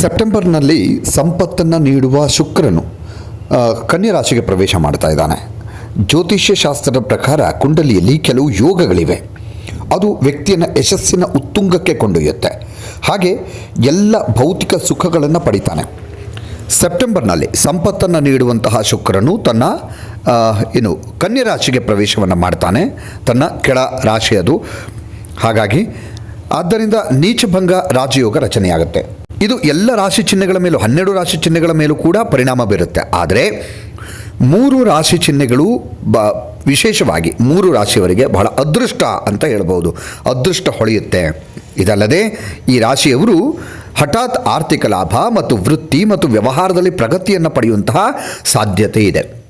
ಸೆಪ್ಟೆಂಬರ್ನಲ್ಲಿ ಸಂಪತ್ತನ್ನು ನೀಡುವ ಶುಕ್ರನು ಕನ್ಯಾ ರಾಶಿಗೆ ಪ್ರವೇಶ ಮಾಡ್ತಾ ಇದ್ದಾನೆ. ಜ್ಯೋತಿಷ್ಯ ಶಾಸ್ತ್ರದ ಪ್ರಕಾರ ಕುಂಡಲಿಯಲ್ಲಿ ಕೆಲವು ಯೋಗಗಳಿವೆ. ಅದು ವ್ಯಕ್ತಿಯನ್ನು ಯಶಸ್ಸಿನ ಉತ್ತುಂಗಕ್ಕೆ ಕೊಂಡೊಯ್ಯುತ್ತೆ. ಹಾಗೆ ಎಲ್ಲ ಭೌತಿಕ ಸುಖಗಳನ್ನು ಪಡಿತಾನೆ. ಸೆಪ್ಟೆಂಬರ್ನಲ್ಲಿ ಸಂಪತ್ತನ್ನು ನೀಡುವಂತಹ ಶುಕ್ರನು ತನ್ನ ಏನು, ಕನ್ಯಾ ರಾಶಿಗೆ ಪ್ರವೇಶವನ್ನು ಮಾಡ್ತಾನೆ. ತನ್ನ ಕೆಳ ರಾಶಿ ಅದು ಹಾಗಾಗಿ, ಆದ್ದರಿಂದ ನೀಚಭಂಗ ರಾಜಯೋಗ ರಚನೆಯಾಗುತ್ತೆ. ಇದು ಎಲ್ಲ ರಾಶಿ ಚಿಹ್ನೆಗಳ ಮೇಲೂ, ಹನ್ನೆರಡು ರಾಶಿ ಚಿಹ್ನೆಗಳ ಮೇಲೂ ಕೂಡ ಪರಿಣಾಮ ಬೀರುತ್ತೆ. ಆದರೆ, ಮೂರು ರಾಶಿ ಚಿಹ್ನೆಗಳು ಬ, ವಿಶೇಷವಾಗಿ ಮೂರು ರಾಶಿಯವರಿಗೆ ಬಹಳ ಅದೃಷ್ಟ ಅಂತ ಹೇಳ್ಬೋದು. ಅದೃಷ್ಟ ಹೊಳೆಯುತ್ತೆ. ಇದಲ್ಲದೆ, ಈ ರಾಶಿಯವರು ಹಠಾತ್ ಆರ್ಥಿಕ ಲಾಭ ಮತ್ತು ವೃತ್ತಿ ಮತ್ತು ವ್ಯವಹಾರದಲ್ಲಿ ಪ್ರಗತಿಯನ್ನು ಪಡೆಯುವಂತಹ ಸಾಧ್ಯತೆ ಇದೆ.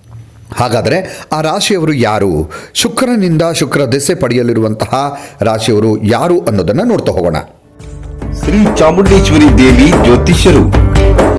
ಹಾಗಾದರೆ, ಆ ರಾಶಿಯವರು ಯಾರು? ಶುಕ್ರನಿಂದ ಶುಕ್ರ ದೆಸೆ ಪಡೆಯಲಿರುವಂತಹ ರಾಶಿಯವರು ಯಾರು ಅನ್ನೋದನ್ನು ನೋಡ್ತಾ ಹೋಗೋಣ. ಶ್ರೀ ಚಾಮುಂಡೇಶ್ವರಿ ದೇವಿ ಜ್ಯೋತಿಷ್ಯರು ಗೆ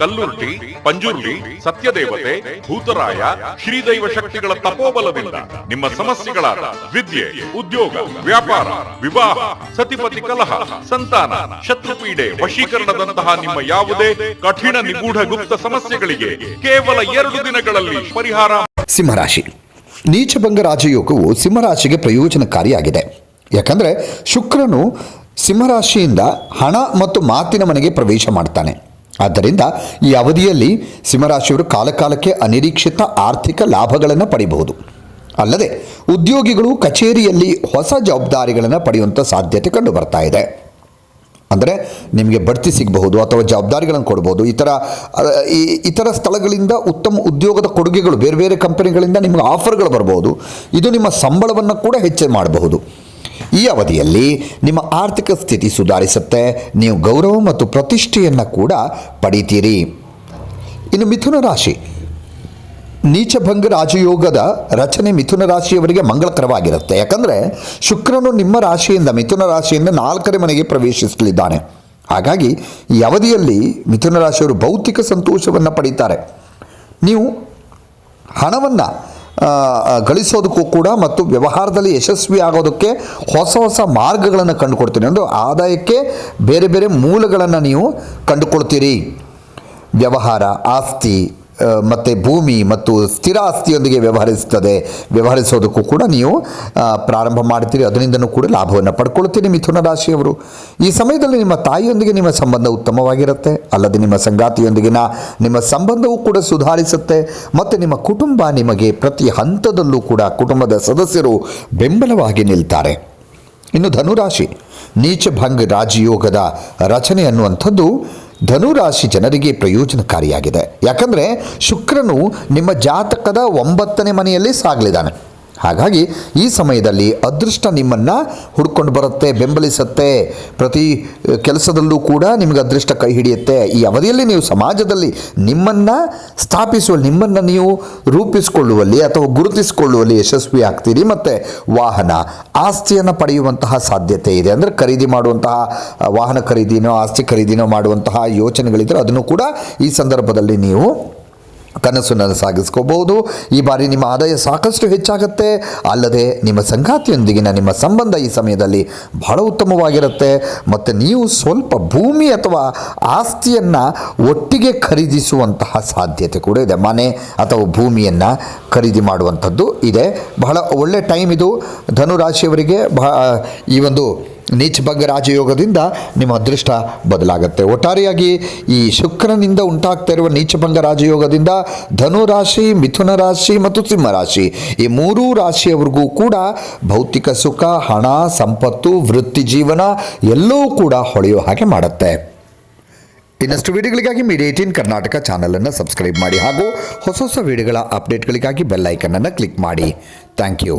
ಕಲ್ಲುರ್ಟಿ ಪಂಜುರ್ಲಿ ಸತ್ಯದೇವತೆ, ಭೂತರಾಯ, ಶ್ರೀದೈವ ಶಕ್ತಿಗಳ ತಪೋಬಲದಿಂದ ನಿಮ್ಮ ಸಮಸ್ಯೆಗಳಾದ ವಿದ್ಯೆ, ಉದ್ಯೋಗ, ವ್ಯಾಪಾರ, ವಿವಾಹ, ಸತಿಪತಿ ಕಲಹ, ಸಂತಾನ, ಶತ್ರುಪೀಡೆ, ವಶೀಕರಣದಂತಹ ನಿಮ್ಮ ಯಾವುದೇ ಕಠಿಣ ನಿಗೂಢ ಗುಪ್ತ ಸಮಸ್ಯೆಗಳಿಗೆ ಕೇವಲ ಎರಡು ದಿನಗಳಲ್ಲಿ ಪರಿಹಾರ. ಸಿಂಹರಾಶಿ. ನೀಚಭಂಗ ರಾಜಯೋಗವು ಸಿಂಹರಾಶಿಗೆ ಪ್ರಯೋಜನಕಾರಿಯಾಗಿದೆ. ಯಾಕಂದರೆ ಶುಕ್ರನು ಸಿಂಹರಾಶಿಯಿಂದ ಹಣ ಮತ್ತು ಮಾತಿನ ಮನೆಗೆ ಪ್ರವೇಶ ಮಾಡ್ತಾನೆ. ಆದ್ದರಿಂದ ಈ ಅವಧಿಯಲ್ಲಿ ಸಿಂಹರಾಶಿಯವರು ಕಾಲಕಾಲಕ್ಕೆ ಅನಿರೀಕ್ಷಿತ ಆರ್ಥಿಕ ಲಾಭಗಳನ್ನು ಪಡೆಯಬಹುದು ಅಲ್ಲದೆ ಉದ್ಯೋಗಿಗಳು ಕಚೇರಿಯಲ್ಲಿ ಹೊಸ ಜವಾಬ್ದಾರಿಗಳನ್ನು ಪಡೆಯುವಂಥ ಸಾಧ್ಯತೆ ಕಂಡು ಬರ್ತಾ ಇದೆ. ಅಂದರೆ ನಿಮಗೆ ಬಡ್ತಿ ಸಿಗಬಹುದು ಅಥವಾ ಜವಾಬ್ದಾರಿಗಳನ್ನು ಕೊಡ್ಬೋದು. ಈ ಇತರ ಸ್ಥಳಗಳಿಂದ ಉತ್ತಮ ಉದ್ಯೋಗದ ಕೊಡುಗೆಗಳು ಬೇರೆ ಬೇರೆ ಕಂಪನಿಗಳಿಂದ ನಿಮಗೆ ಆಫರ್ಗಳು ಬರ್ಬೋದು. ಇದು ನಿಮ್ಮ ಸಂಬಳವನ್ನು ಕೂಡ ಹೆಚ್ಚು ಮಾಡಬಹುದು. ಈ ಅವಧಿಯಲ್ಲಿ ನಿಮ್ಮ ಆರ್ಥಿಕ ಸ್ಥಿತಿ ಸುಧಾರಿಸುತ್ತೆ, ನೀವು ಗೌರವ ಮತ್ತು ಪ್ರತಿಷ್ಠೆಯನ್ನು ಕೂಡ ಪಡಿತೀರಿ. ಇನ್ನು ಮಿಥುನ ರಾಶಿ. ನೀಚಭಂಗ ರಾಜಯೋಗದ ರಚನೆ ಮಿಥುನ ರಾಶಿಯವರಿಗೆ ಮಂಗಳಕರವಾಗಿರುತ್ತೆ. ಯಾಕಂದರೆ ಶುಕ್ರನು ನಿಮ್ಮ ರಾಶಿಯಿಂದ, ಮಿಥುನ ರಾಶಿಯಿಂದ ನಾಲ್ಕನೇ ಮನೆಗೆ ಪ್ರವೇಶಿಸಲಿದ್ದಾನೆ. ಹಾಗಾಗಿ ಈ ಅವಧಿಯಲ್ಲಿ ಮಿಥುನ ರಾಶಿಯವರು ಭೌತಿಕ ಸಂತೋಷವನ್ನು ಪಡೀತಾರೆ. ನೀವು ಹಣವನ್ನು ಗಳಿಸೋದಕ್ಕೂ ಕೂಡ ಮತ್ತು ವ್ಯವಹಾರದಲ್ಲಿ ಯಶಸ್ವಿ ಆಗೋದಕ್ಕೆ ಹೊಸ ಹೊಸ ಮಾರ್ಗಗಳನ್ನು ಕಂಡುಕೊಡ್ತೀನಿ. ಅಂದರೆ ಆದಾಯಕ್ಕೆ ಬೇರೆ ಬೇರೆ ಮೂಲಗಳನ್ನು ನೀವು ಕಂಡುಕೊಳ್ತೀರಿ. ವ್ಯವಹಾರ, ಆಸ್ತಿ ಮತ್ತು ಭೂಮಿ ಮತ್ತು ಸ್ಥಿರ ಆಸ್ತಿಯೊಂದಿಗೆ ವ್ಯವಹರಿಸುತ್ತದೆ. ವ್ಯವಹರಿಸೋದಕ್ಕೂ ಕೂಡ ನೀವು ಪ್ರಾರಂಭ ಮಾಡ್ತೀರಿ. ಅದರಿಂದನೂ ಕೂಡ ಲಾಭವನ್ನು ಪಡ್ಕೊಳ್ತೀರಿ ಮಿಥುನ ರಾಶಿಯವರು. ಈ ಸಮಯದಲ್ಲಿ ನಿಮ್ಮ ತಾಯಿಯೊಂದಿಗೆ ನಿಮ್ಮ ಸಂಬಂಧ ಉತ್ತಮವಾಗಿರುತ್ತೆ. ಅಲ್ಲದೆ ನಿಮ್ಮ ಸಂಗಾತಿಯೊಂದಿಗಿನ ನಿಮ್ಮ ಸಂಬಂಧವೂ ಕೂಡ ಸುಧಾರಿಸುತ್ತೆ. ಮತ್ತು ನಿಮ್ಮ ಕುಟುಂಬ ನಿಮಗೆ ಪ್ರತಿ ಹಂತದಲ್ಲೂ ಕೂಡ ಕುಟುಂಬದ ಸದಸ್ಯರು ಬೆಂಬಲವಾಗಿ ನಿಲ್ತಾರೆ. ಇನ್ನು ಧನುರಾಶಿ ನೀಚಭಂಗ ರಾಜಯೋಗದ ರಚನೆ ಅನ್ನುವಂಥದ್ದು ಧನುರಾಶಿ ಜನರಿಗೆ ಪ್ರಯೋಜನಕಾರಿಯಾಗಿದೆ. ಯಾಕಂದರೆ ಶುಕ್ರನು ನಿಮ್ಮ ಜಾತಕದ ಒಂಬತ್ತನೇ ಮನೆಯಲ್ಲಿ ಸಾಗಲಿದ್ದಾನೆ. ಹಾಗಾಗಿ ಈ ಸಮಯದಲ್ಲಿ ಅದೃಷ್ಟ ನಿಮ್ಮನ್ನು ಹುಡ್ಕೊಂಡು ಬರುತ್ತೆ, ಬೆಂಬಲಿಸುತ್ತೆ. ಪ್ರತಿ ಕೆಲಸದಲ್ಲೂ ಕೂಡ ನಿಮಗೆ ಅದೃಷ್ಟ ಕೈ ಹಿಡಿಯುತ್ತೆ. ಈ ಅವಧಿಯಲ್ಲಿ ನೀವು ಸಮಾಜದಲ್ಲಿ ನಿಮ್ಮನ್ನು ಸ್ಥಾಪಿಸುವ ನಿಮ್ಮನ್ನು ನೀವು ರೂಪಿಸಿಕೊಳ್ಳುವಲ್ಲಿ ಅಥವಾ ಗುರುತಿಸಿಕೊಳ್ಳುವಲ್ಲಿ ಯಶಸ್ವಿ ಆಗ್ತೀರಿ. ಮತ್ತು ವಾಹನ, ಆಸ್ತಿಯನ್ನು ಪಡೆಯುವಂತಹ ಸಾಧ್ಯತೆ ಇದೆ. ಅಂದರೆ ಖರೀದಿ ಮಾಡುವಂತಹ ವಾಹನ ಖರೀದಿನೋ, ಆಸ್ತಿ ಖರೀದಿನೋ ಮಾಡುವಂತಹ ಯೋಚನೆಗಳಿದ್ದರೆ ಅದನ್ನು ಕೂಡ ಈ ಸಂದರ್ಭದಲ್ಲಿ ನೀವು ಕನಸನ್ನು ಸಾಗಿಸ್ಕೋಬಹುದು. ಈ ಬಾರಿ ನಿಮ್ಮ ಆದಾಯ ಸಾಕಷ್ಟು ಹೆಚ್ಚಾಗುತ್ತೆ. ಅಲ್ಲದೆ ನಿಮ್ಮ ಸಂಗಾತಿಯೊಂದಿಗಿನ ನಿಮ್ಮ ಸಂಬಂಧ ಈ ಸಮಯದಲ್ಲಿ ಬಹಳ ಉತ್ತಮವಾಗಿರುತ್ತೆ. ಮತ್ತು ನೀವು ಸ್ವಲ್ಪ ಭೂಮಿ ಅಥವಾ ಆಸ್ತಿಯನ್ನು ಒಟ್ಟಿಗೆ ಖರೀದಿಸುವಂತಹ ಸಾಧ್ಯತೆ ಕೂಡ ಇದೆ. ಮನೆ ಅಥವಾ ಭೂಮಿಯನ್ನು ಖರೀದಿ ಮಾಡುವಂಥದ್ದು ಇದೆ. ಬಹಳ ಒಳ್ಳೆ ಟೈಮ್ ಇದು. ಧನುರಾಶಿಯವರಿಗೆ ಬಹ ಈ ಒಂದು ನೀಚಭಂಗ ರಾಜಯೋಗದಿಂದ ನಿಮ್ಮ ಅದೃಷ್ಟ ಬದಲಾಗುತ್ತೆ. ಒಟ್ಟಾರೆಯಾಗಿ ಈ ಶುಕ್ರನಿಂದ ಉಂಟಾಗ್ತಾ ಇರುವ ನೀಚಭಂಗ ರಾಜಯೋಗದಿಂದ ಧನು ರಾಶಿ, ಮಿಥುನ ರಾಶಿ ಮತ್ತು ಸಿಂಹ ರಾಶಿ ಈ ಮೂರೂ ರಾಶಿಯವರಿಗೂ ಕೂಡ ಭೌತಿಕ ಸುಖ, ಹಣ, ಸಂಪತ್ತು, ವೃತ್ತಿ ಜೀವನ ಎಲ್ಲವೂ ಕೂಡ ಹೊಳೆಯೋ ಹಾಗೆ ಮಾಡುತ್ತೆ. ಇನ್ನಷ್ಟು ವಿಡಿಯೋಗಳಿಗಾಗಿ ಮೀಡಿಯಾ ಏಟೀನ್ ಕರ್ನಾಟಕ ಚಾನಲನ್ನು ಸಬ್ಸ್ಕ್ರೈಬ್ ಮಾಡಿ ಹಾಗೂ ಹೊಸ ಹೊಸ ವಿಡಿಯೋಗಳ ಅಪ್ಡೇಟ್ಗಳಿಗಾಗಿ ಬೆಲ್ ಐಕನನ್ನು ಕ್ಲಿಕ್ ಮಾಡಿ. Thank you.